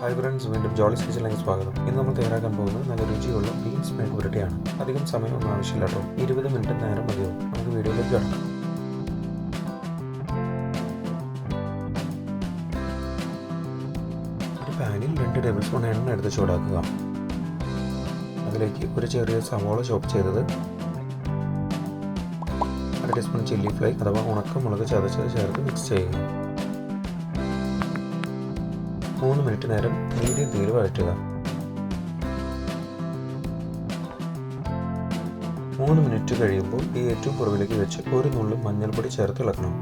Hi friends വീണ്ടും ജോളിസ് കിച്ചണിലേക്ക് സ്വാഗതം. ഇന്ന് നമ്മൾ തയ്യാറാക്കാൻ പോകുന്നത് നല്ല രുചിയുള്ള ബീൻസ് മെഴുകുരട്ടിയാണ് അധികം സമയമൊന്നും ആവശ്യമില്ല കേട്ടോ. ഇരുപത് മിനിറ്റ് നേരം മതിയോ നമുക്ക് വീഡിയോയിലേക്ക് കിടക്കാം. ഒരു പാനിൽ രണ്ട് ടേബിൾ സ്പൂൺ എണ്ണ എടുത്ത് ചൂടാക്കുക. അതിലേക്ക് ഒരു ചെറിയ സവോള ചോപ്പ് ചെയ്തത് അര ടീസ്പൂൺ ചില്ലി ഫ്ലൈ അഥവാ ഉണക്കമുളക് ചതച്ചത് ചേർത്ത് മിക്സ് ചെയ്യുക. മൂന്ന് മിനിറ്റ് നേരം മീഡിയം തീയിൽ വഴറ്റുക. മൂന്ന് മിനിറ്റ് കഴിയുമ്പോൾ ഈ ഏറ്റവും കുറവിലേക്ക് വെച്ച് ഒരു നുള്ളു മഞ്ഞൾപ്പൊടി ചേർത്ത് ഇളക്കണം.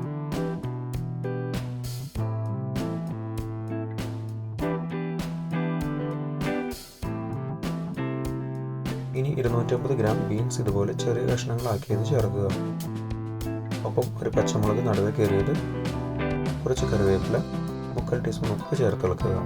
ഇനി ഇരുന്നൂറ്റമ്പത് ഗ്രാം ബീൻസ് ഇതുപോലെ ചെറിയ കഷ്ണങ്ങളാക്കിയത് ചേർക്കുക. ഒപ്പം ഒരു പച്ചമുളക് നടുവെ കയറിയത് കുറച്ച് കറിവേപ്പില മുക്കാൽ ടീസ്പൂൺ ഉപ്പ് ചേർത്ത് ഇളക്കുക.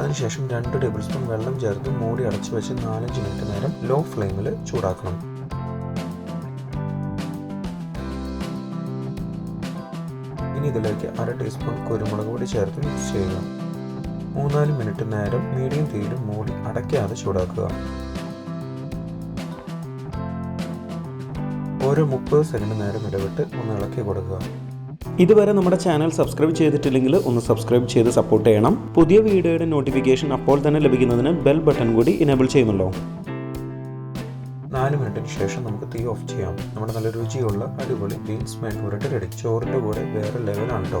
അതിനുശേഷം രണ്ട് ടേബിൾ സ്പൂൺ വെള്ളം ചേർത്ത് മൂടി അടച്ചു വെച്ച് നാലഞ്ച് മിനിറ്റ് നേരം ലോ ഫ്ലെയിമിൽ ചൂടാക്കണം. ഇനി ഇതിലേക്ക് അര ടീസ്പൂൺ കുരുമുളക് പൊടി ചേർത്ത് മിക്സ് ചെയ്യുക. മൂന്നാൽ മിനിറ്റ് നേരം മീഡിയം തീയിൽ മൂടി അടയ്ക്കാതെ ചൂടാക്കുക. ഓരോ മുപ്പത് സെക്കൻഡ് നേരം ഇടവിട്ട് ഒന്ന് ഇളക്കി കൊടുക്കുക. ഇതുവരെ നമ്മുടെ ചാനൽ സബ്സ്ക്രൈബ് ചെയ്തിട്ടില്ലെങ്കിൽ ഒന്ന് സബ്സ്ക്രൈബ് ചെയ്ത് സപ്പോർട്ട് ചെയ്യണം. പുതിയ വീഡിയോയുടെ നോട്ടിഫിക്കേഷൻ അപ്പോൾ തന്നെ ലഭിക്കുന്നതിന് ബെൽ ബട്ടൺ കൂടി ഇനേബിൾ ചെയ്യുന്നുണ്ടോ നാല് മിനിറ്റിന് ശേഷം നമുക്ക് തീ ഓഫ് ചെയ്യാം. നമ്മുടെ നല്ല രുചിയുള്ള അടിപൊളി ബീൻസ് മെഴുകുരട്ടി റെഡി ചോറിന്റെ കൂടെ വേറെ ലെവലാണ് കേട്ടോ